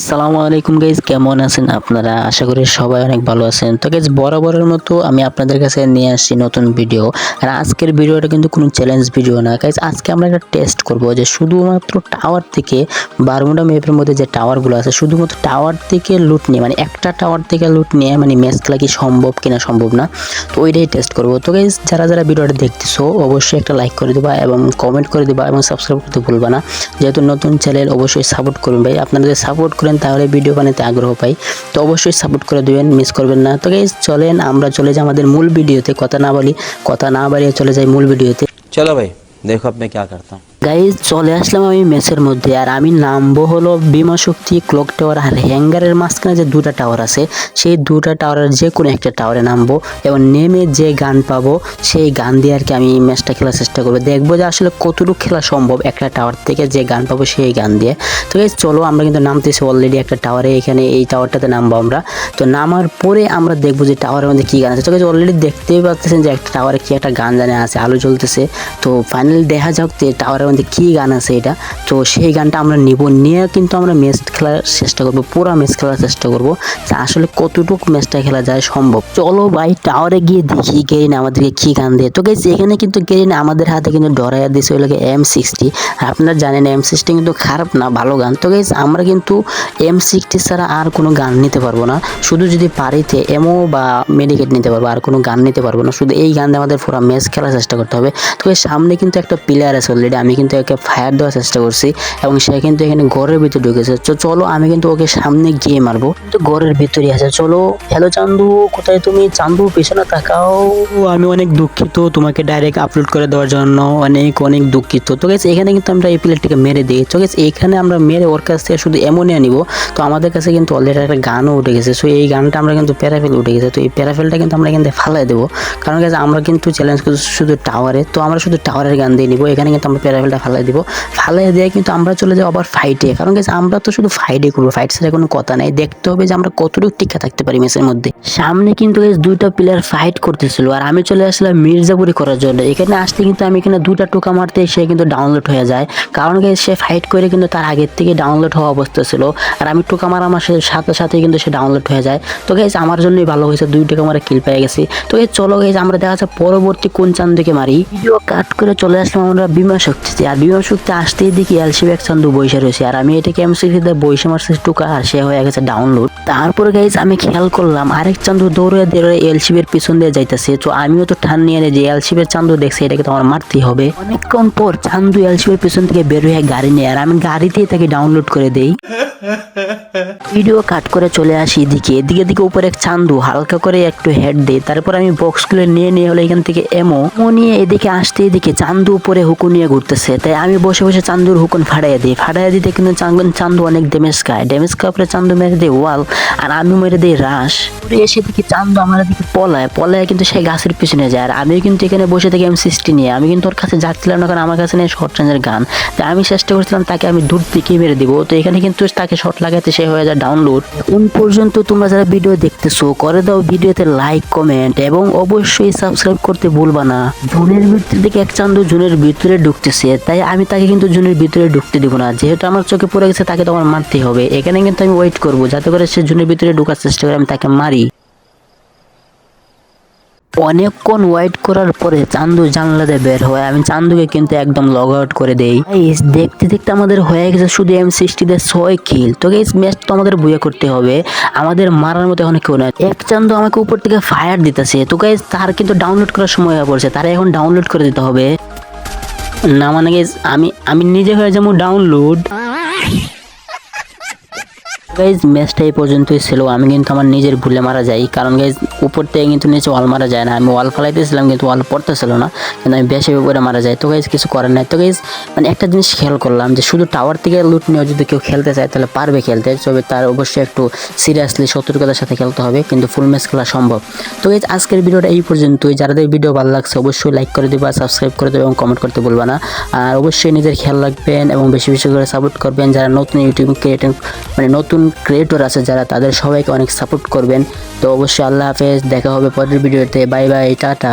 আসসালামু আলাইকুম গাইজ কেমন আছেন আপনারা? আশা করি সবাই অনেক ভালো আছেন। তো গাইজ বরাবরের মতো আমি আপনাদের কাছে নিয়ে আসছি নতুন ভিডিও আর আজকের ভিডিওটা কিন্তু কোনো চ্যালেঞ্জ ভিডিও না। গাইজ আজকে আমরা একটা টেস্ট করব যে শুধুমাত্র টাওয়ার থেকে বারমুডা ম্যাপের মধ্যে যে টাওয়ারগুলো আছে, শুধুমাত্র টাওয়ার থেকে লুট নিয়ে মানে একটা টাওয়ার থেকে লুট নিয়ে মানে ম্যাচ খেলা কি সম্ভব কিনা সম্ভব না, তো ওইটাই টেস্ট করব। তো গাইজ যারা যারা ভিডিওটা দেখতেছো, অবশ্যই একটা লাইক করে দেবা এবং কমেন্ট করে দেবা এবং সাবস্ক্রাইব করতে ভুলবা না। যেহেতু নতুন চ্যানেল অবশ্যই সাপোর্ট করুন ভাই। আপনারা যদি সাপোর্ট করেন তাহলে ভিডিও বানাতে আগ্রহ পাই তো অবশ্যই সাপোর্ট করে দেবেন মিস করবেন না তো গাইজ চলেন আমরা চলে যাই আমাদের মূল ভিডিওতে কথা না বলি কথা না বাড়িয়ে চলে যাই মূল ভিডিওতে चलो भाई देखो अब मैं क्या करता हूँ গাইজ চলে আসলাম আমি ম্যাচের মধ্যে। আর আমি নামবো হলো বিমা শক্তি ক্লক টাওয়ার আর হ্যাঙ্গারের মাঝখানে যে দুটা টাওয়ার আছে, সেই দুটা টাওয়ারের যে কোনো একটা টাওয়ারে নামবো এবং নেমে যে গান পাবো, সেই গান দিয়ে আর কি আমি ম্যাচটা খেলার চেষ্টা করব। দেখব যে আসলে কতটুকু খেলা সম্ভব একটা টাওয়ার থেকে যে গান পাবো সেই গান দিয়ে। তো গাইজ চলো, আমরা কিন্তু নামতেছি অলরেডি একটা টাওয়ারে এখানে এই টাওয়ারটাতে নামবো আমরা। তো নামার পরে আমরা দেখব যে টাওয়ারের মধ্যে কী গান আছে। তো গাইজ অলরেডি দেখতেই পাচ্ছেন যে একটা টাওয়ারে কি একটা গান জানে আছে, আলো জ্বলতেছে। তো ফাইনালি দেখা যাক যে টাওয়ারের মধ্যে কী গান আছে এটা? তো সেই গানটা আমরা নিব, নিয়ে কিন্তু আমরা ম্যাচ খেলার চেষ্টা করব, পুরো ম্যাচ খেলার চেষ্টা করব। যে আসলে কতটুকু ম্যাচটা খেলা যায় সম্ভব? চলো ভাই টাওয়ারে গিয়ে দেখি গেরিন আমাদেরকে কী গান দেয়। তো গেছি এখানে কিন্তু গেরিন আমাদের হাতে কিন্তু ডরাইয়া দিয়েছে ওই লাগে এম সিক্সটি আপনারা জানেন এম সিক্সটি কিন্তু খারাপ না, ভালো গান। তো গেছি আমরা কিন্তু এম সিক্সটি ছাড়া আর কোনো গান নিতে পারব না। শুধু যদি পারিতে এমও বা মেডিকেট নিতে পারব, আর কোনো গান নিতে পারব না। শুধু এই গান আমাদের পুরো ম্যাচ খেলার চেষ্টা করতে হবে। তো সামনে কিন্তু একটা প্লেয়ার আছে অলরেডি আমি কিন্তু একে ফায়ার দেওয়ার চেষ্টা করছি এবং সে কিন্তু এখানে ঘরের ভিতরে ঢুকেছে। তো চলো আমি কিন্তু ওকে সামনে গিয়ে মারবো। কিন্তু ঘরের ভিতরে আছে। চলো হ্যালো চান্দু, কোথায় তুমি? চান্দু, পেছনে তাকাও। আমি অনেক দুঃখিত তোমাকে ডাইরেক্ট আপলোড করে দেওয়ার জন্য। অনেক অনেক দুঃখিত। তো গেছে এখানে কিন্তু আমরা এই প্লেয়ারটিকে মেরে দিই। তো গেছে এখানে আমরা মেরে ওর কাছ থেকে শুধু এমনই নিব। তো আমাদের কাছে কিন্তু অলরেডি একটা গানও উঠে গেছে। সো এই গানটা আমরা কিন্তু প্যারাফেল উঠে গেছে। তো এই প্যারাফেলটা কিন্তু আমরা কিন্তু ফালাই দেবো। কারণ গেছে আমরা কিন্তু চ্যালেঞ্জ করছি শুধু টাওয়ারে তো আমরা শুধু টাওয়ারের গান দিয়ে নিব। এখানে কিন্তু আমরা প্যারাফেলটা ফালাই দিব। ফালাই দিয়ে কিন্তু আমরা চলে যাব আবার ফাইটে কারণ গেছে আমরা তো শুধু ফাইটে করব ফাইট ছাড়া কোনো কথা নাই। দেখতে হবে যে আমরা কতটুকু টিকা থাকতে পারি ম্যাচের মধ্যে। সামনে কিন্তু দুইটা প্লেয়ার ফাইট করতেছিল। আর আমি চলে আসলাম মির্জাপুরি করার জন্য। এখানে আসতে কিন্তু আমি এখানে দুটা টোকা মারতে সে কিন্তু ডাউনলোড হয়ে যায়। কারণ guys, সে ফাইট করে কিন্তু তার আগের থেকে ডাউনলোড হওয়া অবস্থা ছিল। আর আমি টোকা মারা আমার সাথে সাথে কিন্তু সে ডাউনলোড হয়ে যায়। তো গাইজ আমার জন্যই ভালো হয়েছে, দুই টোকা মারা কিল পেয়ে গেছি। তো এই চলো গাইজ আমরা দেখা যাচ্ছে পরবর্তী কোন চান দিকে মারি। ভিডিও কাট করে চলে আসলাম আমরা বিমা শক্তিতে আর বিমা শক্তি আসতেই দেখি এলসিবি এক চান্দু বৈশা রয়েছে। আর আমি এটাকে এমসিতে বৈশা মারছি, টুকা আর সে হয়ে গেছে ডাউনলোড তারপরে গাইজ আমি খেয়াল করলাম, আরেক চান্দু দৌড়ে দৌড়ে এলসিবির পিছন দিয়ে যাইতেছে। তো আমিও তো ঠান নিয়ে যে এলসিবির চান্দু দেখছে, এটাকে তো আমার মারতেই হবে। অনেকক্ষণ পর চান্দু এলসিবির পিছন থেকে বের হয়ে গাড়ি নিয়ে, আর আমি গাড়িতেই তাকে ডাউনলোড করে দেই। ভিডিও কাট করে চলে আসি এদিকে। এদিকে দিকে উপরে এক চান্দু, হালকা করে একটু হেড দেয়। তারপর আমি বক্সগুলো নিয়ে নিয়ে হলো এখান থেকে এমো এমো নিয়ে এদিকে আসতে এদিকে চান্দু উপরে হুকুন নিয়ে ঘুরতেছে। তাই আমি বসে বসে চান্দুর হুকুন ফাড়াইয়া দিই। ফাড়াইয়া দিতে কিন্তু চান্দু অনেক ড্যামেজ খায়। ড্যামেজ খাওয়ার পরে চান্দু মেরে দেয়, ওয়াল। আর আমি মেরে দিই রাস এসে দেখি চান্দু আমার দিকে পলায় পলায় কিন্তু সেই গাছের পিছনে যায়। আর আমিও কিন্তু এখানে বসে থেকে আমি সৃষ্টি নিয়ে। আমি কিন্তু ওর কাছে যাচ্ছিলাম না, কারণ আমার কাছে নেই শর্ট রেঞ্জের গান। তাই আমি চেষ্টা করছিলাম তাকে আমি দূর থেকে মেরে দিব। তো এখানে কিন্তু তাকে শর্ট লাগাতে সে হয়ে যায় ডাউনলোড কোন পর্যন্ত তোমরা যারা ভিডিও দেখতেছো, করে দাও ভিডিওতে লাইক কমেন্ট এবং অবশ্যই সাবস্ক্রাইব করতে ভুলবা না। জুনের ভিতর থেকে এক চান্দু জুনের ভিতরে ঢুকতেছে, তাই আমি তাকে কিন্তু জুনের ভিতরে ঢুকতে দিব না। যেহেতু আমার চোখে পড়ে গেছে, তাকে তো আমার মারতেই হবে। এখানে কিন্তু আমি ওয়েট করব, যাতে করে সে জুনের ভিতরে ঢোকার চেষ্টা করে আমি তাকে মারি। অনেকক্ষণ ওয়েট করার পরে চান্দু জানলাতে বের হয়। আমি চান্দুকে কিন্তু একদম লগ আউট করে দেই। দেখতে দেখতে আমাদের হয়ে গেছে শুধু এম সিক্সটিতে ছয় কিল তো এই ম্যাচ তো আমাদের বুয়ে করতে হবে। আমাদের মারার মতো এখন কেউ নাই। এক চান্দু আমাকে উপর থেকে ফায়ার দিতেছে। তো গাইজ তার কিন্তু ডাউনলোড করার সময় হয়ে পড়ছে। তারা এখন ডাউনলোড করে দিতে হবে। না মানে আমি আমি নিজে হয়ে যাব ডাউনলোড গাইজ ম্যাচটা এই পর্যন্তই ছিল। আমি কিন্তু আমার নিজের ভুলে মারা যাই। কারণ গাইজ উপর থেকে কিন্তু নিচে ওয়াল মারা যায় না। আমি ওয়াল ফেলাইতেছিলাম, কিন্তু ওয়াল পড়তেছিল না। কিন্তু আমি বেশি উপরে মারা যাই। তো গাইজ কিছু করার নাই। তো গাইজ মানে একটা জিনিস খেয়াল করলাম যে, শুধু টাওয়ার থেকে লুট নিয়ে যদি কেউ খেলতে চায়, তাহলে পারবে খেলতে। তবে তার অবশ্যই একটু সিরিয়াসলি সতর্কতার সাথে খেলতে হবে। কিন্তু ফুল ম্যাচ খেলা সম্ভব। তো গাইজ আজকের ভিডিওটা এই পর্যন্তই। যাদের ভিডিও ভালো লাগছে, অবশ্যই লাইক করে দেবা সাবস্ক্রাইব করে দেবে এবং কমেন্ট করতে ভুলবা না। আর অবশ্যই নিজের খেয়াল রাখবেন এবং বেশি বেশি করে সাপোর্ট করবেন। যারা নতুন ইউটিউব ক্রিয়েটর মানে নতুন ক্রিয়েটর আছে যারা তাদের সবাইকে অনেক সাপোর্ট করবেন। তো অবশ্যই আল্লাহ হাফেজ, দেখা হবে পরের ভিডিওতে বাই বাই টাটা।